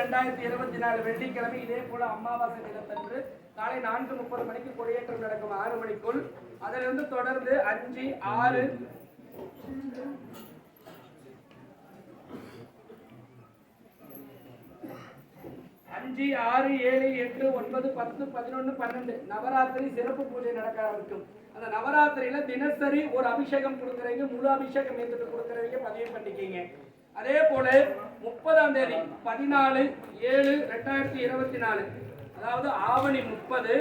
ரெண்டாயிரத்தி இருபத்தி நாலு வெள்ளிக்கிழமை இதே போல அமாவாசை தினத்தன்று காலை நான்கு முப்பது மணிக்கு கொடியேற்றம் நடக்கும் ஆறு மணிக்குள். அதிலிருந்து தொடர்ந்து அஞ்சு ஆறு. அஞ்சு ஆறு ஏழு எட்டு ஒன்பது பத்து பதினொன்று பன்னெண்டு. நவராத்திரி சிறப்பு பூஜை நடக்க ஆரம்பிக்கும். அந்த நவராத்திரியில தினசரி ஒரு அபிஷேகம் கொடுக்குறீங்க முழு அபிஷேகம் எடுத்துட்டு கொடுக்குறவங்க பதிவு பண்ணிக்கிங்க. அதே போல முப்பதாம் தேதி பதினாலு ஏழு ரெண்டாயிரத்தி இருபத்தி நாலு. அதாவது ஆவணி முப்பது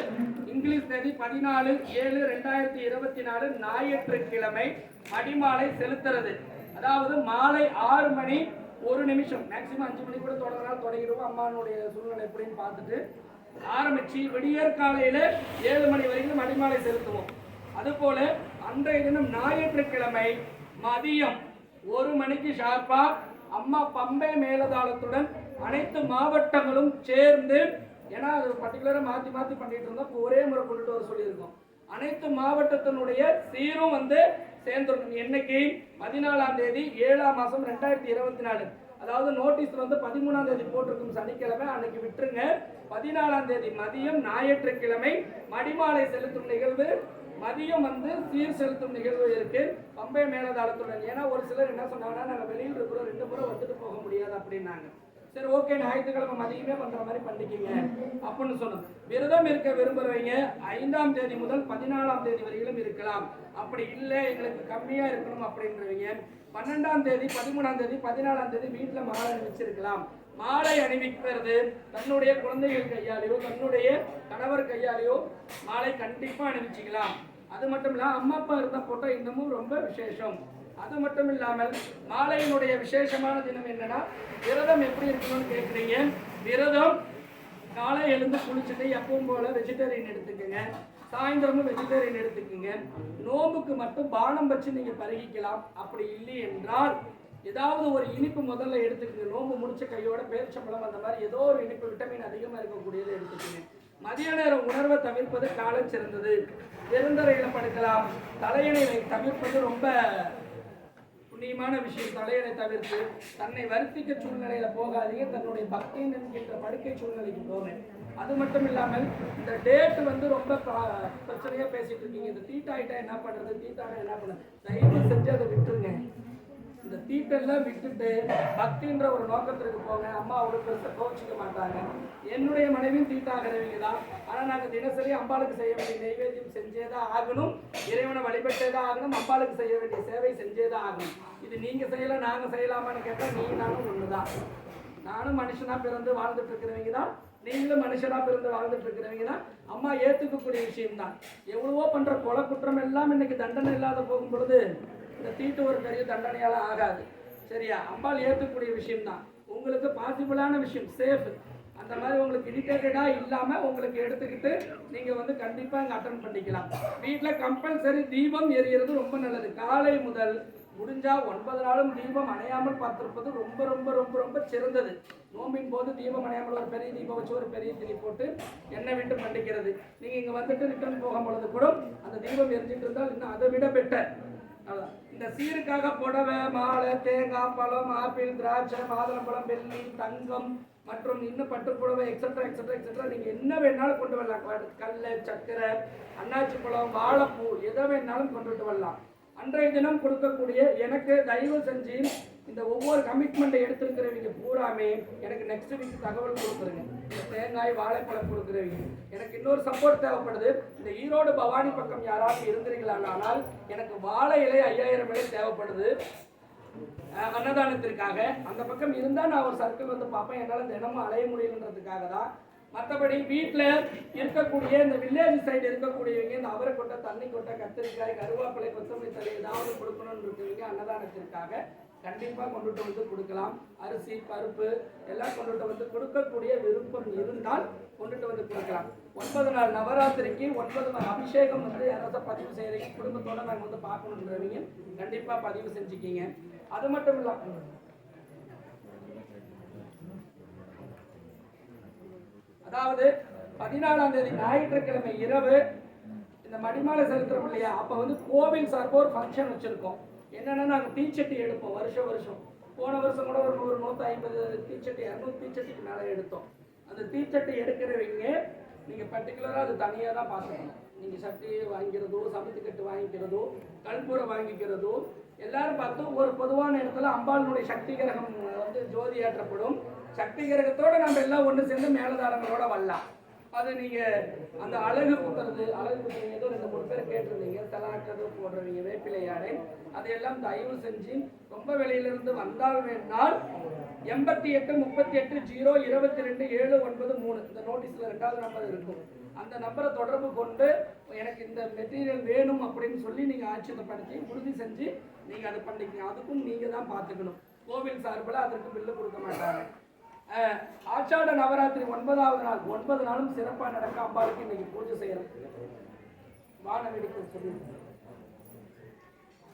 இங்கிலீஷ் தேதி பதினாலு ஏழு ரெண்டாயிரத்தி இருபத்தி நாலு ஞாயிற்றுக்கிழமை அடிமாலை செலுத்துறது. அதாவது மாலை ஆறு மணி ஒரு நிமிஷம். மேக்சிமம் அஞ்சு மணி கூட தொடங்கினா தொடங்கிடுவோம். அம்மானுடைய சூழ்நிலை எப்படின்னு பார்த்துட்டு ஆரம்பிச்சு விடியற் காலையில ஏழு மணி வரைக்கும் அடிமாலை செலுத்துவோம். அதுபோல அன்றைய தினம் ஞாயிற்றுக்கிழமை மதியம் ஒரு மணிக்கு ஷார்ப்பாக அம்மா பம்பை மேலதாளத்துடன் அனைத்து மாவட்டங்களும் சேர்ந்து ஏன்னா அது பர்டிகுலராக மாற்றி மாற்றி பண்ணிட்டு இருந்தோம். இப்போ ஒரே முறை கொண்டுட்டு வர சொல்லியிருக்கோம். அனைத்து மாவட்டத்தினுடைய சீரும் வந்து சேர்ந்துடணும் என்னைக்கு? பதினாலாம் தேதி ஏழாம் மாதம் ரெண்டாயிரத்தி இருபத்தி நாலு. அதாவது நோட்டீஸ் வந்து பதிமூணாம் தேதி போட்டிருக்கும் சனிக்கிழமை. அன்னைக்கு விட்டுருங்க. பதினாலாம் தேதி மதியம் ஞாயிற்றுக்கிழமை மடிமாலை செலுத்தும் நிகழ்வு. மதியம் வந்து சீர் செலுத்தும் நிகழ்வு இருக்கு. பம்பை மேலதாளத்துடன். ஏன்னா ஒரு சிலர் என்ன சொன்னாங்கன்னா நாங்கள் வெளியில் இருக்கிறோம் ரெண்டு முறை வந்துட்டு போக முடியாது அப்படின்னாங்க. சரி ஓகே ஞாயிற்றுக்கிழமை மதியமே பண்ற மாதிரி பண்ணிக்கிங்க அப்படின்னு சொன்னோம். விரதம் இருக்க விரும்புறவங்க ஐந்தாம் தேதி முதல் பதினாலாம் தேதி வரையிலும் இருக்கலாம். அப்படி இல்லை எங்களுக்கு கம்மியா இருக்கணும் அப்படின்றவங்க பன்னெண்டாம் தேதி பதிமூணாம் தேதி பதினாலாம் தேதி வீட்டில் மாலை அணிவிச்சிருக்கலாம். மாலை அணிவிக்கிறது தன்னுடைய குழந்தைகள் கையாலேயோ தன்னுடைய கணவர் கையாலேயோ மாலை கண்டிப்பாக அணிவிச்சிக்கலாம். அது மட்டும் இல்லாமல் அம்மா அப்பா இருந்த போட்டோ இன்னமும் ரொம்ப விசேஷம். அது மட்டும் இல்லாமல் மாலையினுடைய விசேஷமான தினம் என்னன்னா விரதம் எப்படி இருக்கணும்னு கேட்குறீங்க விரதம் காலை எழுந்து குளிச்சுட்டு எப்பவும் போல வெஜிடேரியன் எடுத்துக்கோங்க. சாயந்தரமும் வெஜிடேரியன் எடுத்துக்கோங்க. நோம்புக்கு மட்டும் பானம் வச்சு நீங்கள் பருகிக்கலாம். அப்படி இல்லை என்றால் ஏதாவது ஒரு இனிப்பு முதல்ல எடுத்துக்கோங்க. நோம்பு முடிச்ச கையோட பேரிச்சம்பழம் அந்த மாதிரி ஏதோ ஒரு இனிப்பு விட்டமின் அதிகமாக இருக்கக்கூடியதை எடுத்துக்கோங்க. மதிய நேர உணர்வை தவிர்ப்பது காலம் சிறந்தது. பெருந்தரையில் படுக்கலாம் தலையணை தவிர்ப்பது ரொம்ப புண்ணியமான விஷயம். தலையணை தவிர்த்து தன்னை வருத்திக்க சூழ்நிலையில போகாதீங்க. தன்னுடைய பக்தியின் என்கின்ற படுக்கை சூழ்நிலைக்கு போங்க. அது மட்டும் இல்லாமல் இந்த டேட் வந்து ரொம்ப ப- பிரச்சனையா பேசிட்டு இருக்கீங்க. இந்த தீட்டாயிட்டா என்ன பண்றது? தீட்டாயிட்டா என்ன பண்ணுறது தயவு செஞ்சு அதை விட்டுருங்க. இந்த தீட்டெல்லாம் விட்டுட்டு பக்தின்ற ஒரு நோக்கத்திற்கு போங்க. அம்மா அவ்வளோ பெருசாக கோச்சிக்க மாட்டாங்க. என்னுடைய மனைவியும் தீட்டாகிறவங்க தான் ஆனால் நாங்கள் தினசரி அம்பாளுக்கு செய்ய வேண்டிய நைவேத்தியம் செஞ்சே தான் ஆகணும். இறைவனை வழிபட்டே தான் ஆகணும். அம்பாளுக்கு செய்ய வேண்டிய சேவை செஞ்சே தான் ஆகணும். இது நீங்கள் செய்யலாம் நாங்கள் செய்யலாமான்னு கேட்டால் நீ நானும் ஒன்று தான் நானும் மனுஷனாக பிறந்து வாழ்ந்துட்டு இருக்கிறவங்க தான் நீங்களும் மனுஷனாக பிறந்து வாழ்ந்துட்டு இருக்கிறவங்க தான் அம்மா ஏற்றுக்கக்கூடிய விஷயம் தான் எவ்வளவோ பண்ணுற கொலை குற்றம் எல்லாம் இன்னைக்கு தண்டனை இல்லாத போகும் பொழுது இந்த தீட்டு ஒரு பெரிய தண்டனையால் ஆகாது. சரியா? அம்பாள் ஏற்றக்கூடிய விஷயம் தான் உங்களுக்கு பாசிபிளான விஷயம் சேஃப் அந்த மாதிரி உங்களுக்கு இரிட்டேட்டடா இல்லாமல் உங்களுக்கு எடுத்துக்கிட்டு நீங்கள் வந்து கண்டிப்பாக இங்கே அட்டன் பண்ணிக்கலாம். வீட்டில் கம்பல்சரி தீபம் எரியறது ரொம்ப நல்லது. காலை முதல் முடிஞ்சால் ஒன்பது நாளும் தீபம் அணையாமல் பார்த்திருப்பது ரொம்ப ரொம்ப ரொம்ப ரொம்ப சிறந்தது. நோம்பின் போது தீபம் அணையாமல் ஒரு பெரிய தீபம் வச்சு ஒரு பெரிய திரி போட்டு எண்ணெய் விட்டு பண்ணிக்கிறது நீங்கள் இங்கே வந்துட்டு ரிட்டர்ன் போகும் பொழுது கூட அந்த தீபம் எரிஞ்சிட்டு இருந்தால் இன்னும் அதை விட பெட்டர் இந்த சீருக்காக புடவை மாலை தேங்காய் பழம் ஆப்பிள் திராட்சை மாதுளம்பழம் வெள்ளி தங்கம் மற்றும் இன்னும் பட்டு புடவை எக்ஸட்ரா எக்ஸட்ரா எக்ஸட்ரா நீங்கள் என்ன வேணாலும் கொண்டு வரலாம். கல்- சக்கரை அன்னாச்சி பழம் வாழைப்பூ எதை வேணாலும் கொண்டுட்டு வரலாம். அன்றைய தினம் கொடுக்கக்கூடிய எனக்கு தயவு செஞ்சு இந்த ஒவ்வொரு கமிட்மெண்ட்டை எடுத்திருக்கிறவங்க பூராமே எனக்கு நெக்ஸ்ட் வீக் தகவல் கொடுத்துருங்க. தேங்காய் வாழைப்பழம் கொடுக்குறீங்க. எனக்கு இன்னொரு சப்போர்ட் தேவைப்படுது. இந்த ஈரோடு பவானி பக்கம் யாராவது இருந்தீங்களானால் எனக்கு வாழை இலை ஐயாயிரம் இலை தேவைப்படுது. அன்னதானத்திற்காக. அந்த பக்கம் இருந்தால் நான் ஒரு சர்க்கிள் வந்து பார்ப்பேன். என்னால் தினமும் அலைய முடியுன்றதுக்காக தான். மற்றபடி வீட்டில் இருக்கக்கூடிய இந்த வில்லேஜ் சைடு இருக்கக்கூடியவங்க இந்த அவரை கொட்டை தண்ணி கொட்டை கத்திரிக்காய் கருவேப்பிலை கொத்தமல்லி தலை ஏதாவது கொடுக்கணும்னு இருக்கவங்க அன்னதானத்திற்காக கண்டிப்பாக கொண்டுட்டு வந்து கொடுக்கலாம். அரிசி பருப்பு எல்லாம் கொண்டுட்டு வந்து கொடுக்கக்கூடிய விருப்பம் இருந்தால் கொண்டுட்டு வந்து கொடுக்கலாம். ஒன்பது நாள் நவராத்திரிக்கு ஒன்பது நாள் அபிஷேகம் வந்து யாராவது பதிவு செய்கிறீங்க குடும்பத்தோட நாங்கள் வந்து பார்க்கணுன்றவங்க கண்டிப்பாக பதிவு செஞ்சுக்கிங்க. அது மட்டும் இல்லாமல் அதாவது பதினாலாம் தேதி ஞாயிற்றுக்கிழமை இரவு இந்த மடிமாலை செலுத்துறோம் இல்லையா? அப்போ வந்து கோவில் சார்பாக ஒரு ஃபங்க்ஷன் வச்சுருக்கோம். என்னென்னா நாங்கள் தீச்சட்டி எடுப்போம் வருஷம் வருஷம். போன வருஷம் கூட ஒரு நூறு நூற்றி ஐம்பது தீச்சட்டி இரநூறு தீச்சட்டிக்கு மேலே எடுத்தோம். அந்த தீச்சட்டி எடுக்கிறவங்க நீங்கள் பர்டிகுலராக அது தனியாக தான் பார்க்கணும். நீங்கள் சட்டி வாங்கிக்கிறதோ சமைத்துக்கட்டு வாங்கிக்கிறதோ கல்பூரை வாங்கிக்கிறதோ எல்லாரும் பார்த்து ஒரு பொதுவான இடத்துல அம்பாளினுடைய சக்தி கிரகம் வந்து ஜோதி ஏற்றப்படும் சக்தி கிரகத்தோடு நம்ம எல்லாம் ஒன்று சேர்ந்து மேலதாரங்களோட வரலாம். அது நீங்க அந்த அழகு குத்துறது அழகு குத்துறது ஏதோ ரெண்டு மூணு பேர் கேட்டிருந்தீங்க. தலாட்டது போடுறவங்க வேப்பிலை யானை. அதையெல்லாம் தயவு செஞ்சு ரொம்ப வெளியிலிருந்து வந்தால் வேணால் எண்பத்தி எட்டு முப்பத்தி எட்டு ஜீரோ இருபத்தி ரெண்டு ஏழு ஒன்பது மூணு. இந்த நோட்டீஸ்ல ரெண்டாவது நம்பர் இருக்கும். அந்த நம்பரை தொடர்பு கொண்டு எனக்கு இந்த மெட்டீரியல் வேணும் அப்படின்னு சொல்லி நீங்கள் ஆட்சியப்படுத்தி உறுதி செஞ்சு நீங்கள் அதை பண்ணிக்கங்க. அதுக்கும் நீங்கள் தான் பார்த்துக்கணும். கோவில் சார்பில் அதற்கு பில்லு கொடுக்க மாட்டாங்க. ஆச்சாட நவராத்திரி ஒன்பதாவது நாள் ஒன்பது நாளும் சிறப்பாக நடக்க அம்பாளுக்கு இன்னைக்கு பூஜை செய்யறோம். வானவேடிக்கை சொல்லி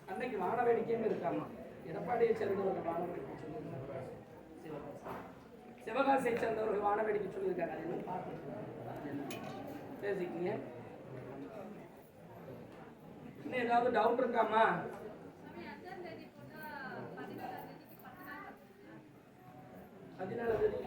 அன்னைக்கு வானவேடிக்கையும் இருக்காமா? எடப்பாடியை சேர்ந்தவர்கள் வானவேடிக்கை சொல்லியிருக்காங்க. சிவகாசி. சிவகாசியை சேர்ந்தவர்கள் வானவேடிக்கை சொல்லியிருக்காங்க. அது என்னன்னு பேசிக்கிங்க. இன்னும் ஏதாவது டவுட் இருக்காமா? பதினாலு தேதி